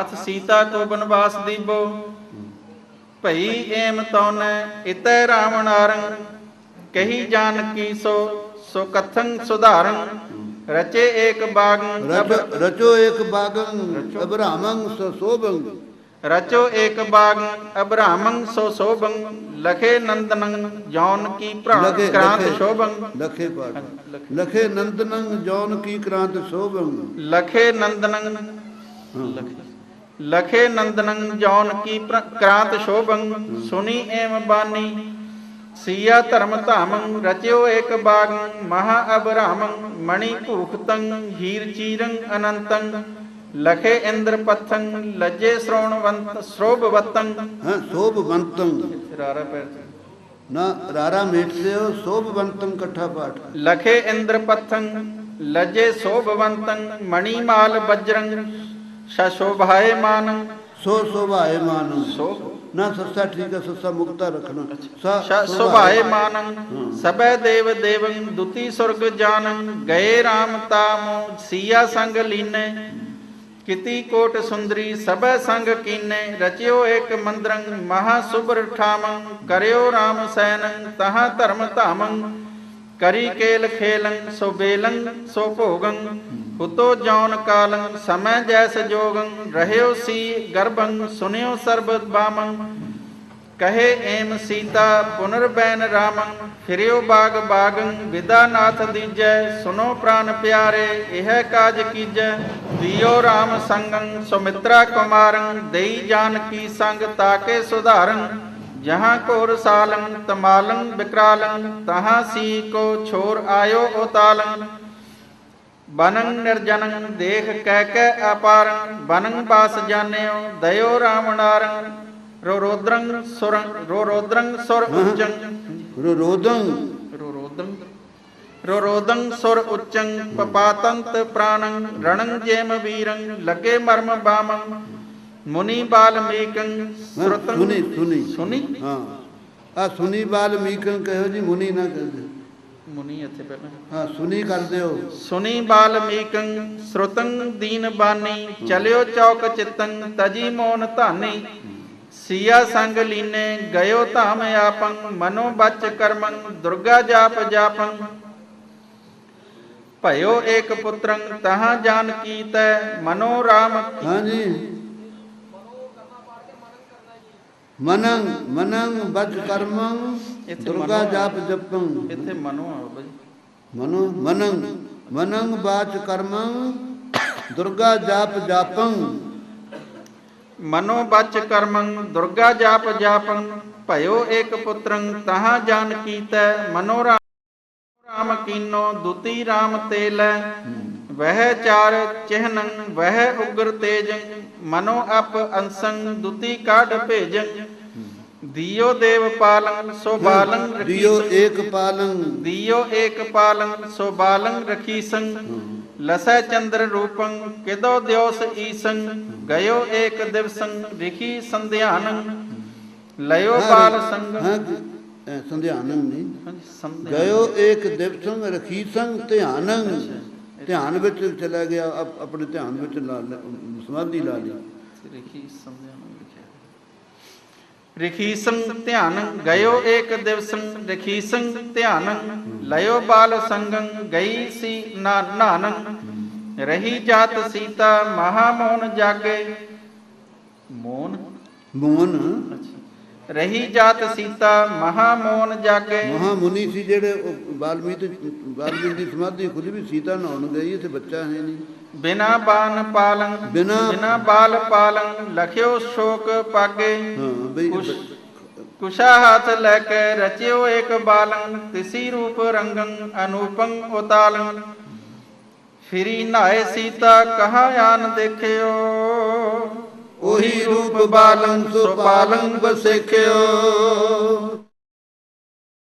ਅਥ ਸੀਤਾ ਕੋ ਬਨਵਾਸ ਦੀਬੋ ਭਈ ਏਮ ਤੌਨੈ ਇਤੈ ਰਾਵਣ ਆਰੰ। ਕਹੀ ਜਾਨਕੀ ਸੋ ਸੋ ਕਥੰ ਸੁਧਾਰੰ। ਰਚੇ ਏਕ ਬਾਗੰ ਰਚ ਰਚੋ ਇੱਕ ਬਾਗੰ ਅਬਰਾਮੰ ਸੋਭੰ। ਰਚੋ ਏਕ ਬਾਗੰ ਅਬਰਾਮੰ ਸੋ ਸੋਭੰ। ਲਖੇ ਨੰਦਨੰ ਜੌਨ ਕੀ ਭ੍ਰਾ ਲਖੇ ਕ੍ਰਾਂਤ ਸ਼ੋਭੰ। ਲਖੇ ਪਾਠ ਲਖੇ ਨੰਦਨੰ ਜੌਨ ਕੀ ਕ੍ਰਾਂਤ ਸੋਭੰ। ਲਖੇ ਨੰਦਨੰ ਲਖੇ ਨੰਦਨੰ ਜੌਨ ਕੀ ਕ੍ਰਾਂਤ ਸ਼ੋਭੰ ਸੁਨੀ ਏਮ ਬਾਨੀ। ਸੀਆ ਧਰਮ ਧਾਮੰ ਰਚਿਓ ਏਕ ਬਾਗੰ ਮਹਾ ਅਬਰਾਮੰ ਮਣਿ ਭੂਖਤੰ ਹੀਰ ਚੀਰੰ ਅਨੰਤੰ। ਲਖੇ ਇੰਦਰ ਪਥੰ ਲੱਜੇ ਸ਼੍ਰੋਣਵੰਤ ਸ਼ੋਭਵਤੰ ਹਾਂ ਸੋਭਵੰਤੰ ਰਾਰਾ ਪੈਰ ਨਾ ਰਾਰਾ ਮੇਟਦੇ ਹੋ ਸੋਭਵੰਤੰ ਇਕੱਠਾ ਪਾਠ ਲਖੇ ਇੰਦਰ ਪਥੰ ਲੱਜੇ ਸ਼ੋਭਵੰਤੰ ਮਣਿ ਮਾਲ ਬਜਰੰ। ਸ਼ਸ਼ੋਭਾਏ ਮਾਨੰ। ਸੋ ਸੋਭਾਏ ਮਾਨ। ਸੋਭ ਨਾ ਸੱਸਾ ਠੀਕ ਹੈ ਸੱਸਾ ਮੁਕਤਾ ਰੱਖਣਾ। ਸਾ ਸ਼ ਸੁਭਾਏ ਮਾਨੰ। ਸਬੈ ਦੇਵ ਦੇਵੰ ਦੁਤੀ ਸੁਰਗ ਜਾਨੰ। ਗਏ RAM ਤਾਮੋ ਸੀਆ ਸੰਗ ਲੀਨੇ। ਕਿਤੀ ਕੋਟ ਸੁੰਦਰੀ ਸਬੈ ਸੰਗ ਕੀਨੇ। ਰਚਿਓ ਏਕ ਮੰਦਰੰ ਮਹਾ ਸੁਭਰ ਠਾਮੰ। ਕਰਿਓ RAM ਸੈਨੰ ਤਹਾਂ ਧਰਮ ਧਾਮੰ। ਕਰੀ ਕੇਲ ਖੇਲੰ ਸੋ ਬੇਲੰ ਸੋ ਭੋਗੰ। ਹੁਤੋ ਜੌਨ ਕਾਲੰ, ਸਮੈ ਜੈਸ ਜੋਗੰ, ਰਹਿਓ ਸੀ ਗਰਭੰ, ਸੁਨਿਓ ਸਰਬ ਬਾਮੰ। ਕਹੇ ਏਮ ਸੀਤਾ ਪੁਨਰਬੈਨ ਰਾਮੰ, ਫਿਰਿਓ ਬਾਗ ਬਾਗੰ ਵਿਦਾਨਾਥ ਦੀਜੈ, ਸੁਨੋ ਪ੍ਰਾਨ ਪਿਆਰੇ, ਇਹ ਕਾਜ ਕੀਜੈ। ਦਿਓ ਰਾਮ ਸੰਗੰ, ਸੁਮਿਤਰਾ ਕੁਮਾਰੰ, ਦੇਈ ਜਾਨਕੀ ਸੰਗ ਤਾਕੇ ਸੁਧਾਰਨ ਜਹਾਂ ਕੋਰ ਸਾਲੰ, ਤਮਾਲੰ ਵਿਕਰਾਲੰ ਤਹਾਂ ਸੀ ਕੋ ਛੋਰ ਆਇਓ ਉਤਾਲੰ। ਬਨੰ ਨਿਰਜਨੰ ਦੇਖ ਕਹਿ ਕੈ ਅਪਾਰੰ ਬਨੰ ਬਾਸ ਜਾਣਿਓ ਦਇਓ ਰਾਵਣਾਰੰ ਰੋ ਰੋਦਰੰ ਸੁਰੰ ਰੋ ਰੋਦਰੰ ਸੁਰ ਉੱਚੰ। ਰੋ ਰੋਦੰ। ਰੋ ਰੋਦੰ। ਰੋ ਰੋਦੰ ਸੁਰ ਉੱਚੰ ਪਪਾਤੰਤ ਪ੍ਰਾਣੰ ਰਣੰ ਜੇਮ ਵੀਰੰ ਲੱਗੇ ਮਰਮ ਬਾਮੰ। ਮੁਨੀ ਬਾਲਮੀਕੰ ਸੁਰਤੰ ਸੁਨੀ ਸੁਨੀ। ਸੁਨੀ। ਹਾਂ। ਆ ਸੁਨੀ ਬਾਲਮੀਕਨ ਕਹੋ ਜੀ ਮੁਨੀ ਨਾ ਕਰਦੇ ਮੁਨੀ ਇੱਥੇ ਪਹਿਲਾਂ। ਹਾਂ ਸੁਨੀ ਕਰਦੇ ਹੋ ਸੁਨੀ ਬਾਲਮੀਕੰ ਸ਼ਰੁਤੰ ਦੀਨ ਬਾਨੀ ਚਲਿਓ ਚੌਕ ਚਿਤੰ ਤਜੀ ਮੋਨ ਧਾਨੀ। ਸੀਆ ਸੰਗ ਲੀਨੇ ਗਇਓ ਧਾਮ ਆਪੰ ਮਨੋ ਬਚ ਕਰਮੰ ਦੁਰਗਾ ਜਾਪ ਜਾਪੰ। ਭਇਓ ਏਕ ਪੁੱਤਰੰ ਤਹਾਂ ਜਾਨਕੀ ਤੈ ਮਨੋ ਰਾਮ ਹਾਂ ਜੀ ਮਨੰ ਮਨੰ ਬਚ ਕਰਮੰ ਦੁਰਗਾ ਜਾਪ ਜਪੰ। ਇੱਥੇ ਮਨੋ ਆ ਬਾਬਾ ਜੀ। ਮਨੋ ਮਨੰ ਮਨੰ ਬਾਚ ਕਰਮੰ ਦੁਰਗਾ ਜਾਪ ਜਾਪੰ। ਮਨੋ ਬਚ ਕਰਮੰ ਦੁਰਗਾ ਜਾਪ ਜਾਪੰ ਭਇਓ ਏਕ ਪੁੱਤਰੰ ਤਹਾਂ ਜਾਨਕੀ ਤੈ ਮਨੋ ਰਾਮ ਕੀਨੋ ਦੁਤੀ ਰਾਮ ਤੇਲੈ। ਵਹਿ ਚਾਰ ਚਿਹਨੰ ਵਹਿ ਉਗਰ ਤੇਜੰ ਮਨੋ ਅਪ ਅੰਸੰ ਦੁਤੀ ਕਾਢ ਭੇਜੰ। ਦਿਓ ਦੇਵ ਪਾਲੰ ਸੋ ਬਾਲੰ ਦਿਓ ਰਖੀਸੰ ਏਕ ਪਾਲੰ ਦਿਓ ਏਕ ਪਾਲੰ ਸੋ ਬਾਲੰ ਰਖੀਸੰ ਲਸੈ ਚੰਦਰ ਰੂਪੰ ਕਿਦੋ ਦਿਓਸ ਈਸੰ ਗਇਓ ਏਕ ਦਿਵਸੰ ਰਿਖੀ ਸੰਧਿਆਨੰ। ਲਇਓ ਬਾਲ ਸੰਗ। ਸੰਧਿਆਨੰ ਨਹੀਂ। ਗਇਓ ਏਕ ਦਿਵਸੰ ਰਖੀਸੰ ਧਿਆਨੰ। ਧਿਆਨ ਵਿੱਚ ਚਲਾ ਗਿਆ ਆਪ- ਆਪਣੇ ਧਿਆਨ ਵਿੱਚ ਲਾ ਸਮਾਧੀ ਲਾ ਲਈ। ਰਿਖੀ ਸੰਧਿਆਨੰ। ਰਿਖੀਸੰ ਧਿਆਨੰ ਗਇਓ ਏਕ ਦਿਵਸੰ ਰਿਖੀਸੰ ਧਿਆਨੰ ਲਇਓ ਬਾਲ ਸੰਗੰ ਗਈ ਸੀ ਨਾਨੰ ਰਹੀ ਜਾਤ ਸੀਤਾ ਮਹਾ ਮੋਹਨ ਜਾਗੇ। ਮੋਹਨ? ਮੋਹਨ? ਰਹੀ ਜਾਤ ਸੀਤਾ ਮਹਾ ਮੋਹਨ ਜਾਗੇ। ਮਹਾ ਮੁਨੀ ਸੀ ਜਿਹੜੇ ਉਹ ਵਾਲਮੀਕ ਵਾਲਮੀਕ ਦੀ ਸਮਾਧੀ ਖੁਦ ਵੀ ਸੀਤਾ ਨਹਾਉਣ ਗਈ ਤੇ ਬੱਚਾ ਹੈ ਨਹੀਂ। ਬਿਨਾ ਬਾਨ ਪਾਲੰ ਬਿਨਾ- ਬਿਨਾ ਬਾਲ ਪਾਲੰ ਲਖਿਓ ਸ਼ੋਕ ਪਾਗੇ। ਹਾਂ ਬਈ ਕੁਸ਼- ਕੁਸ਼ਾ ਹੱਥ ਲੈ ਕੇ ਰਚਿਓ ਏਕ ਬਾਲੰ ਤਿਸੀ ਰੂਪ ਰੰਗੰ ਅਨੂਪੰ ਉਤਾਲੰ ਫਿਰੀ ਨਾਏ ਸੀਤਾ ਕਹਾ ਆਨ ਦੇਖਿਓ। ਉਹੀ ਰੂਪ ਬਾਲੰ ਸੋ ਪਾਲੰ